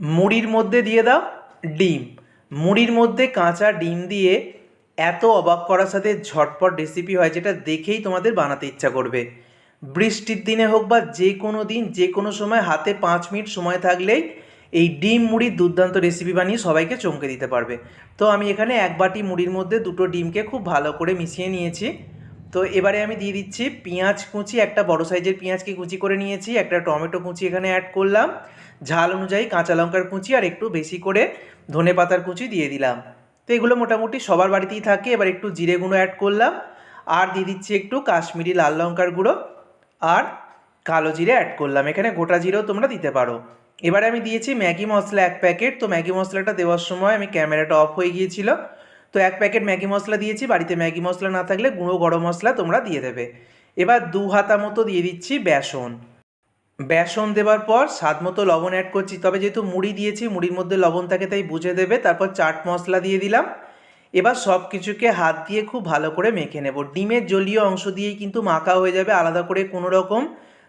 মুড়ির মধ্যে দিয়ে দাও ডিম। মুড়ির মধ্যে কাঁচা ডিম দিয়ে এত অবাক করার সাথে ঝটপট রেসিপি হয় যেটা দেখেই তোমাদের বানাতে ইচ্ছা করবে। বৃষ্টির দিনে হোক বা যে কোনো দিন যে কোনো সময় হাতে পাঁচ মিনিট সময় থাকলেই এই ডিম মুড়ির দুর্দান্ত রেসিপি বানিয়ে সবাইকে চমকে দিতে পারবে। তো আমি এখানে এক বাটি মুড়ির মধ্যে দুটো ডিমকে খুব ভালো করে মিশিয়ে নিয়েছি। তো এবারে আমি দিয়ে দিচ্ছি পেঁয়াজ কুচি, একটা বড় সাইজের পেঁয়াজকে কুচি করে নিয়েছি, একটা টমেটো কুচি এখানে অ্যাড করলাম। ঝাল অনুযায়ী কাঁচা লঙ্কার কুচি আর একটু বেশি করে ধনে পাতার কুচি দিয়ে দিলাম। তো এগুলো মোটামুটি সবার বাড়িতেই থাকে, এবার একটু জিরে গুঁড়ো অ্যাড করলাম। আর দিয়ে দিচ্ছি একটু কাশ্মীরি লাল লঙ্কার গুঁড়ো আর কালো জিরে অ্যাড করলাম। এখানে গোটা জিরেও তোমরা দিতে পারো। এবারে আমি দিয়েছি ম্যাগি মশলা এক প্যাকেট। তো ম্যাগি মশলাটা দেওয়ার সময় আমি ক্যামেরাটা অফ হয়ে গিয়েছিল। তো এক প্যাকেট ম্যাগি মশলা দিয়েছি, বাড়িতে ম্যাগি মশলা না থাকলে গুঁড়ো গরম মশলা তোমরা দিয়ে দেবে। এবার দু হাতা মতো দিয়ে দিচ্ছি বেসন। বেসন দেওয়ার পর স্বাদ মতো লবণ অ্যাড করছি, তবে যেহেতু মুড়ি দিয়েছি, মুড়ির মধ্যে লবণ থাকে তাই বুঝে দেবে, তারপর চাট মশলা দিয়ে দিলাম। এবার সব কিছুকে হাত দিয়ে খুব ভালো করে মেখে নেব। ডিমের জলীয় অংশ দিয়েই কিন্তু মাখা হয়ে যাবে, আলাদা করে কোনো রকম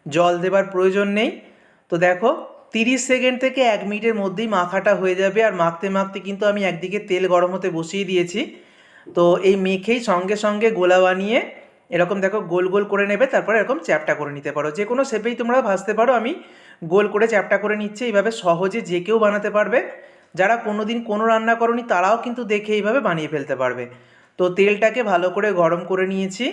জল দেবার প্রয়োজন নেই। তো দেখো তিরিশ সেকেন্ড থেকে এক মিনিটের মধ্যেই মাখাটা হয়ে যাবে আর মাখতে মাখতে কিন্তু আমি একদিকে তেল গরম হতে বসিয়ে দিয়েছি। তো এই মেখেই সঙ্গে সঙ্গে গোলা বানিয়ে এরকম দেখো গোল গোল করে নেবে, তারপরে এরকম চ্যাপটা করে নিতে পারো। যে কোনো শেপেই তোমরা ভাজতে পারো, আমি গোল করে চ্যাপটা করে নিচ্ছি। এইভাবে সহজে যে কেউ বানাতে পারবে। যারা কোনো দিন কোনো রান্না করনি, তারাও কিন্তু দেখে এইভাবে বানিয়ে ফেলতে পারবে। তো তেলটাকে ভালো করে গরম করে নিয়েছি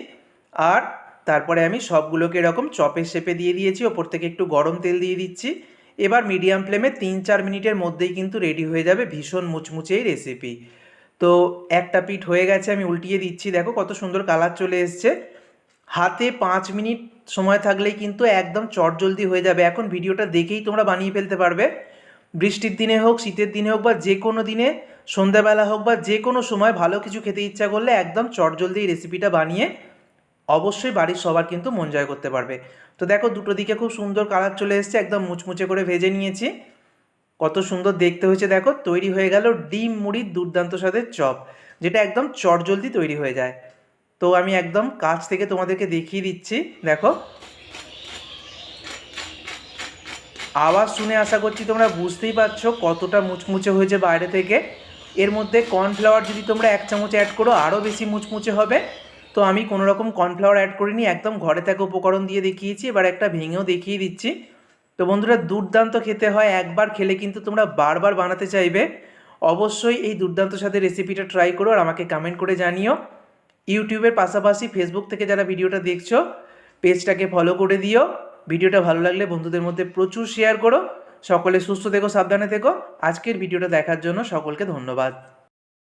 আর তারপরে আমি সবগুলোকে এরকম চপের শেপে দিয়ে দিয়েছি। ওপর থেকে একটু গরম তেল দিয়ে দিচ্ছি। এবার মিডিয়াম ফ্লেমে তিন চার মিনিটের মধ্যেই কিন্তু রেডি হয়ে যাবে ভীষণ মুচমুচে এই রেসিপি তো একটা পিঠ হয়ে গেছে, আমি উল্টিয়ে দিচ্ছি। দেখো কত সুন্দর কালার চলে এসছে। হাতে পাঁচ মিনিট সময় থাকলেই কিন্তু একদম চটজলদি হয়ে যাবে। এখন ভিডিওটা দেখেই তোমরা বানিয়ে ফেলতে পারবে। বৃষ্টির দিনে হোক, শীতের দিনে হোক বা যে কোনো দিনে, সন্ধ্যাবেলা হোক বা যে কোনো সময় ভালো কিছু খেতে ইচ্ছা করলে একদম চটজলদি এই রেসিপিটা বানিয়ে অবশ্যই বাড়ির সবার কিন্তু মন জয় করতে পারবে। তো দেখো দুটো দিকে খুব সুন্দর কালার চলে এসছে, একদম মুচমুচে করে ভেজে নিয়েছি। কত সুন্দর দেখতে হয়েছে দেখো, তৈরি হয়ে গেল ডিম মুড়ির দুর্দান্ত স্বাদের চপ, যেটা একদম চটজলদি তৈরি হয়ে যায়। তো আমি একদম কাছ থেকে তোমাদেরকে দেখিয়ে দিচ্ছি, দেখো। আওয়াজ শুনে আশা করছি তোমরা বুঝতেই পারছ কতটা মুচমুচে হয়েছে বাইরে থেকে। এর মধ্যে কর্নফ্লাওয়ার যদি তোমরা এক চামচ অ্যাড করো আরও বেশি মুচমুচে হবে। তো আমি কোনো রকম কর্নফ্লাওয়ার অ্যাড করিনি, একদম ঘরে থাকা উপকরণ দিয়ে দেখিয়েছি, এবার একটা ভেঙেও দেখিয়ে দিচ্ছি। তো বন্ধুরা, দুর্দান্ত খেতে হয়, একবার খেলে কিন্তু তোমরা বারবার বানাতে চাইবে। অবশ্যই এই দুর্দান্ত সাথে রেসিপিটা ট্রাই করো আর আমাকে কমেন্ট করে জানিও। ইউটিউবের পাশাপাশি ফেসবুক থেকে যারা ভিডিওটা দেখছ, পেজটাকে ফলো করে দিও। ভিডিওটা ভালো লাগলে বন্ধুদের মধ্যে প্রচুর শেয়ার করো। সকলে সুস্থ থেকো, সাবধানে থেকো। আজকের ভিডিওটা দেখার জন্য সকলকে ধন্যবাদ।